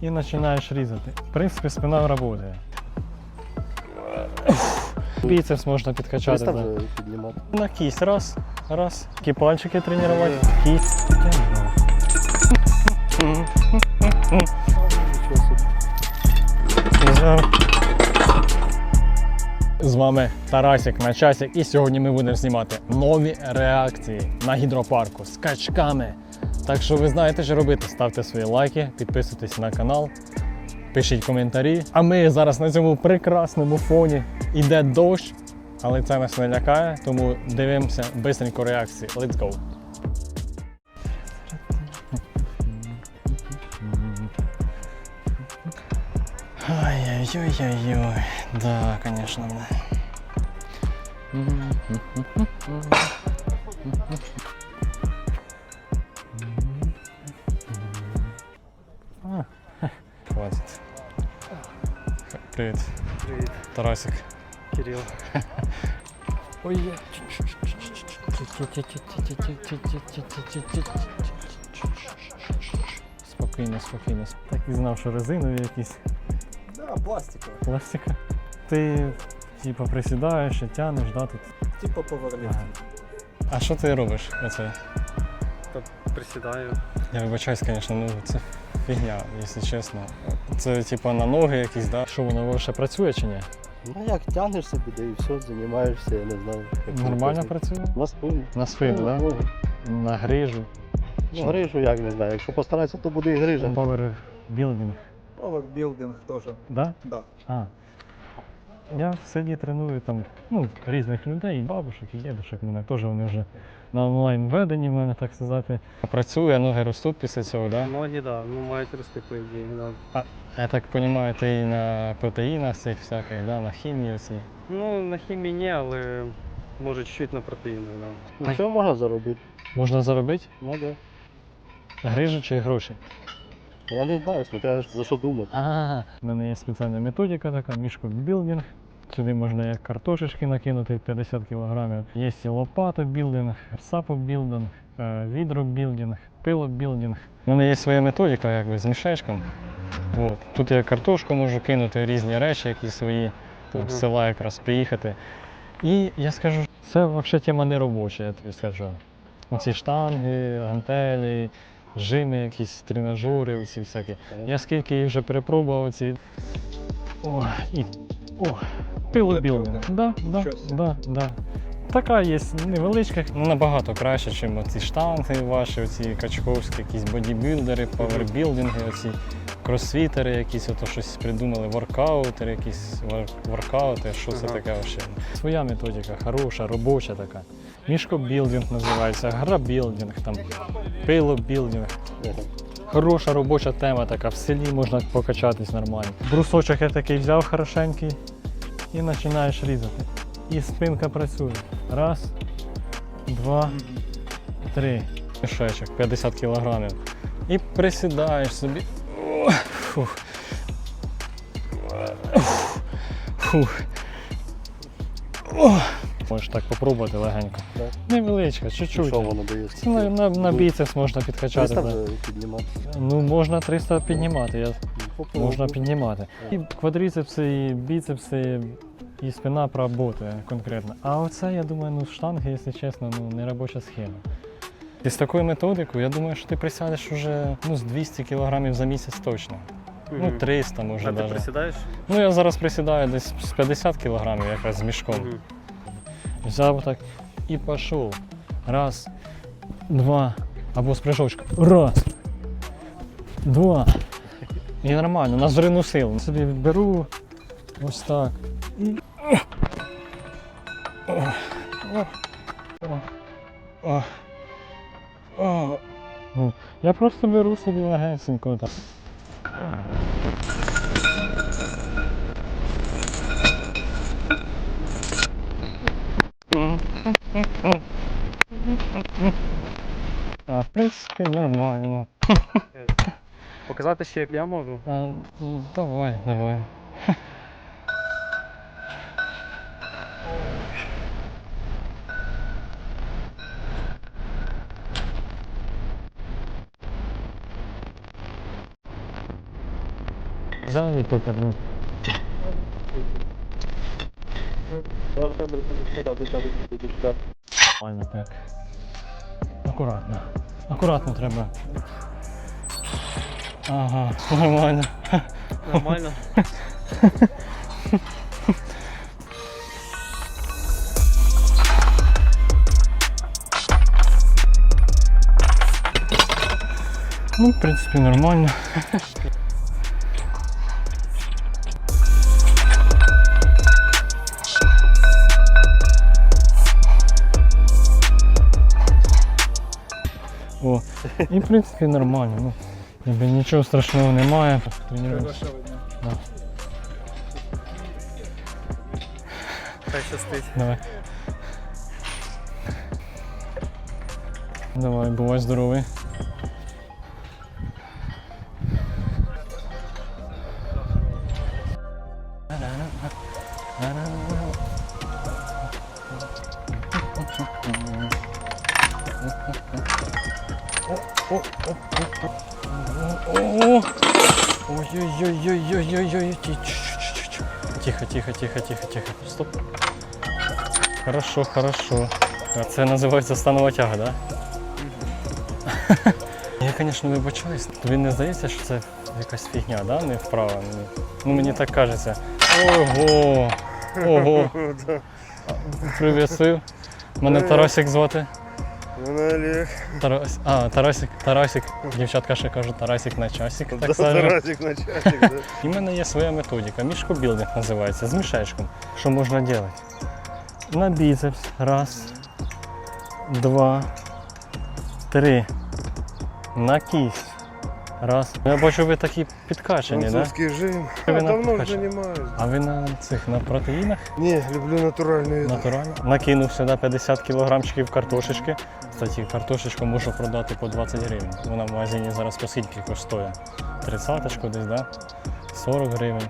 і починаєш різати. В принципі, спина працює. Біцепс можна підкачати. Да. На кість. Раз, раз. Такі пальчики тренувати. Кість. Собі. Зараз. З вами Тарасик на часі, і сьогодні ми будемо знімати нові реакції на гідропарку з качками. Так що ви знаєте, що робити. Ставте свої лайки, підписуйтесь на канал, пишіть коментарі. А ми зараз на цьому прекрасному фоні йде дощ, але це нас не лякає, тому дивимося бистренько реакції. Let's go! Ой-ой-ой-ой-ой. Да, конечно. Привет, Привіт, Тарасик. Кирил. Ой, я... Спокійно, спокійно. Так і знав, що резинові якісь Да, пластиковий. пластика. Ти типу присідаєш і тянеш, да, тут. Типа поверліфтинг. Ага. А що ти робиш? Оце? Присідаю. Я вибачаюсь, звісно, ну це фігня, якщо чесно. Це типу на ноги якісь, да? Що воно ще працює чи ні? Ну як тягнеш собі, да і все, займаєшся, я не знаю. як Нормально це працює? На спину. На спину, да? Ну, На грижу. Ну, грижу як не знаю. Якщо постаратися, то буде і грижа. Power building. Powerbuilding теж. Да? да. А. Я в селі треную там ну, різних людей, і бабушек, і дідушек. Мене теж вони вже на онлайн веденні, в мене так сказати. Працює, ноги ростуть після цього, да? Ноги, да, ну мають рости, по ідеї, да. Я так розумію, ти і на протеїнах цих всяких, да? на хімії всі. Ну, на хімії ні, але може чуть-чуть на протеїни, да. Ну, що можна заробити? Можна заробити Ну да. грижу чи гроші? Я не знаю, смотря за що думати. А, в мене є спеціальна методика така, мішкобілдинг. Сюди можна як картошечки накинути 50 кг. Є і лопатобілдинг, сапобілдинг, е, відробілдинг, пилобілдинг. У мене є своя методика якби, з мішечком. От. Тут я картошку можу кинути, різні речі, які свої Мгм. з села якраз приїхати. І я скажу, це взагалі тема не робоча, я тобі скажу. Оці штанги, гантелі, жими, якісь тренажери, оці всякі. Я скільки їх вже перепробував ці. О, і. О, пилобілдинг. Да, да, да, да. Така є невеличка, набагато краще, ніж ці штанги ваші, оці качковські, якісь бодібілдери, павербілдинги, оці кросфітери, якісь ото щось придумали, воркаутери, якісь воркаути, що це таке взагалі. Своя методика, хороша, робоча така. Мішкобілдинг називається, грабілдинг, там, пилобілдинг. Хороша робоча тема така, в селі можна покачатись нормально. Брусочок я такий взяв хорошенький і починаєш різати. І спинка працює. Раз, два, три. Мішечок, 50 кілограмів. І присідаєш собі. Фух. Фух. О. Можеш так попробувати легенько. Так. Невеличка, чуть-чуть. Що воно дає? Це на, на, на біцепс можна підкачати. Пристав да. же піднімати. Ну, можна 300 піднімати, я, Попробуй. можна піднімати. І квадріцепси, і біцепси, і спина працює конкретно. А оце, я думаю, ну штанги, якщо чесно, ну не робоча схема. І з такою методикою, я думаю, що ти присядеш уже ну, з 200 кг за місяць точно. Ну, Мгм. 300 може А ти присідаєш? Ну, я зараз присідаю десь з 50 кг якраз з мішком. Взяв так і пішов. Раз, два. Або з прыжочком. Раз. Два. І нормально, на зрину сил. Собі беру ось так. І. О. О. О. О. О. Я просто беру собі легенько так. А, в принципі, нормально. Показати ще як я можу. А, давай, давай. Взяв і повернув. Нормально так. Акуратно. Акуратно треба. Ага, нормально. Нормально. Ну, в принципі, нормально. і в принципі нормально. Ну, якби нічого страшного немає. Тренуємося. Да. Хай щастить. Давай. Давай, бувай здоровий. Ой-ой-ой-ой-ой-ой-ой. Тихо, тихо, тихо, тихо, тихо. Стоп. Хорошо, хорошо. Це називається станова тяга, так? Да? Я, звісно, вибачаюсь. Тобі не здається, що це якась фігня, да? не вправа. Ну, мені так кажеться. Ого! Ого! Привітую. Мене Тарасик звати. Мене Олег. Тарас... А, Тарасик, Тарасик. Дівчатка ще кажуть, Тарасик на часик. Так скажемо. Тарасик на часик, да. І в мене є своя методика. Мішкобілдинг називається з мішечком. Що можна робити? На біцепс. Раз, два, три. На кість. Раз. Я бачу, ви такі підкачані, так? Да? Французький жим. Ви Я на давно покажи. займаюсь. А ви на цих на протеїнах Ні, люблю натуральну їду. натурально? Накинув сюди 50 кілограмчиків картошечки. Кстати, картошечку можу продати по 20 гривень. Вона в магазині зараз по скільки коштує? 30 десь, да? 40 гривень.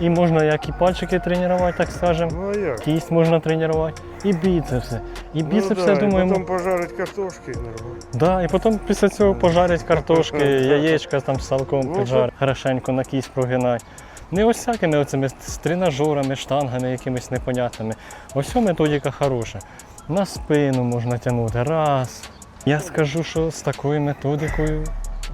І можна як і пальчики тренувати, так скажемо. Ну а як? Кість можна тренувати, і біцепси. І біцепси, ну, да, я думаю, і потім пожарить картошки нормально. да, і потім після цього пожарять картошки, яєчка там з салком Ну, піджарять, хорошенько на кість прогинать. Не ось всякими оцими з тренажерами, штангами якимись непонятними. Ось методика хороша. На спину можна тягнути. Раз. Я скажу, що з такою методикою,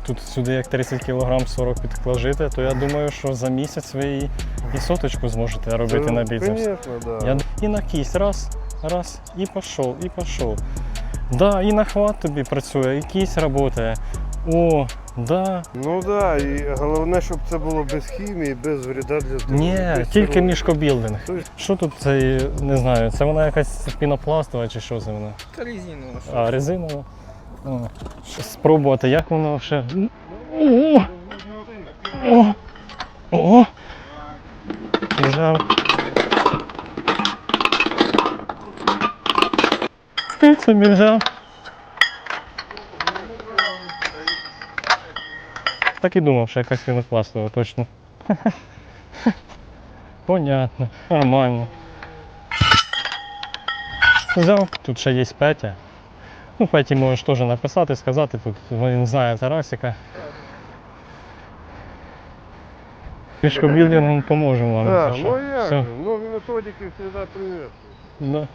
тут сюди як 30 кг 40 підкладжити, то я думаю, що за місяць ви і, соточку зможете робити на біцепс. Звісно, да. Я і на кість, раз, раз, і пішов, і пішов. Да, і на хват тобі працює, і кість працює. О, да. Ну так, да, і головне, щоб це було без хімії, без вреда для здоров'я. Ні, без тільки мішкобілдинг. Що тут це, не знаю, це вона якась пінопластова чи що це вона? Та резину. А, резинова. О, спробувати, як воно ще. О! О! О! Біжав. Це біжав. Так і думав, що якась пінопластова, точно. Понятно, нормально. Взяв, тут ще є Петя. Ну, Петі можеш теж написати, сказати, тут він знає Тарасика. Пішкобілдингом поможемо вам. Так, ну як? Все. Нові методики завжди привіт. Да.